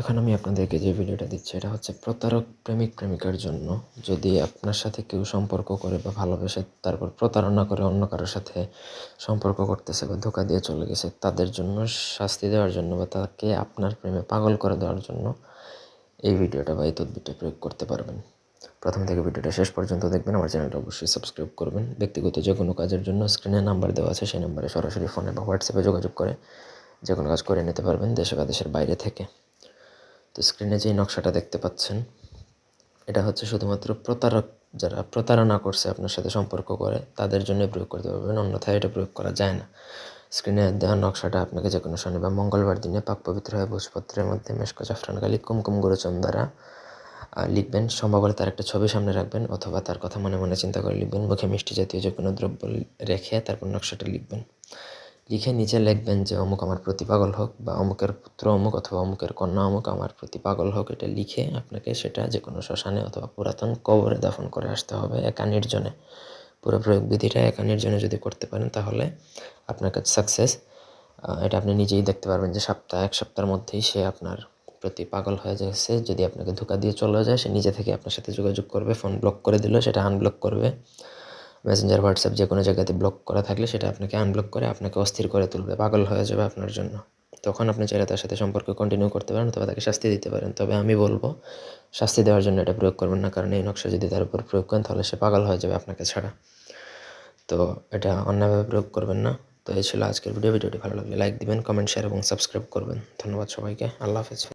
এখন আমি আপনাদেরকে যে ভিডিওটা দিচ্ছি, এটা হচ্ছে প্রতারক প্রেমিক প্রেমিকার জন্য। যদি আপনার সাথে কেউ সম্পর্ক করে বা ভালোবেসে তারপর প্রতারণা করে অন্য কারোর সাথে সম্পর্ক করতেছে বা ধোকা দিয়ে চলে গেছে, তাদের জন্য শাস্তি দেওয়ার জন্য বা তাকে আপনার প্রেমে পাগল করে দেওয়ার জন্য এই ভিডিওটা বা এই তদ্বিরটা প্রয়োগ করতে পারবেন। প্রথম থেকে ভিডিওটা শেষ পর্যন্ত দেখবেন, আমার চ্যানেলটা অবশ্যই সাবস্ক্রাইব করবেন। ব্যক্তিগত যে কোনো কাজের জন্য স্ক্রিনে নাম্বার দেওয়া আছে, সেই নাম্বারে সরাসরি ফোনে বা হোয়াটসঅ্যাপে যোগাযোগ করে যে কোনো কাজ করে নিতে পারবেন দেশে বা দেশের বাইরে থেকে। তো স্ক্রিনে যেই নকশাটা দেখতে পাচ্ছেন, এটা হচ্ছে শুধুমাত্র প্রতারক যারা প্রতারণা করছে আপনার সাথে সম্পর্ক করে, তাদের জন্য প্রয়োগ করতে পারবেন, অন্যথায় এটা প্রয়োগ করা যায় না। স্ক্রিনে দেওয়া নকশাটা আপনাকে যে কোনো শনি বা মঙ্গলবার দিনে পাক পবিত্র হয়ে ভোজপত্রের মধ্যে মেশকো জাফরান গালি, কুমকুম গুরুচন দ্বারা লিখবেন। সম্ভব তার একটা ছবি সামনে রাখবেন অথবা তার কথা মনে মনে চিন্তা করে লিখবেন। মুখে মিষ্টি জাতীয় যে কোনো দ্রব্য রেখে তারপর নকশাটা লিখবেন। লিখে নিচে লিখবেন যে অমুক আমার প্রতি পাগল হোক বা অমুকের পুত্র অমুক অথবা অমুকের কন্যা অমুক আমার প্রতি পাগল হোক, এটা লিখে আপনাকে সেটা যে কোনো শ্মশানে অথবা পুরাতন কবরে দাফন করে আসতে হবে একা নির্জনে। পুরো প্রয়োগ বিধিটা একা নির্জনে যদি করতে পারেন তাহলে আপনার কাছে সাকসেস এটা আপনি নিজেই দেখতে পারবেন যে সপ্তাহ, এক সপ্তাহের মধ্যেই সে আপনার প্রতি পাগল হয়ে যাচ্ছে। যদি আপনাকে ধোকা দিয়ে চলে যায়, সে নিজে থেকে আপনার সাথে যোগাযোগ করবে ফোন ব্লক করে দিল, সেটা আনব্লক করবে। মেসেঞ্জার হোয়াটসঅ্যাপ যে কোনো জায়গাতে ব্লক করা থাকলে সেটা আপনাকে আনব্লক করে আপনাকে অস্থির করে তুলবে, পাগল হয়ে যাবে আপনার জন্য। তখন আপনি চাইলে তার সাথে সম্পর্ক কন্টিনিউ করতে পারেন অথবা তাকে শাস্তি দিতে পারেন। তবে আমি বলব, শাস্তি দেওয়ার জন্য এটা প্রয়োগ করবেন না, কারণ এই নকশা যদি তার উপর প্রয়োগ করেন তাহলে সে পাগল হয়ে যাবে আপনাকে ছাড়া। তো এটা অন্যভাবে প্রয়োগ করবেন না। তো এই ছিল আজকের ভিডিও ভিডিওটি ভালো লাগলে লাইক দিবেন কমেন্ট শেয়ার এবং সাবস্ক্রাইব করবেন। ধন্যবাদ সবাইকে। আল্লাহ হাফেজ।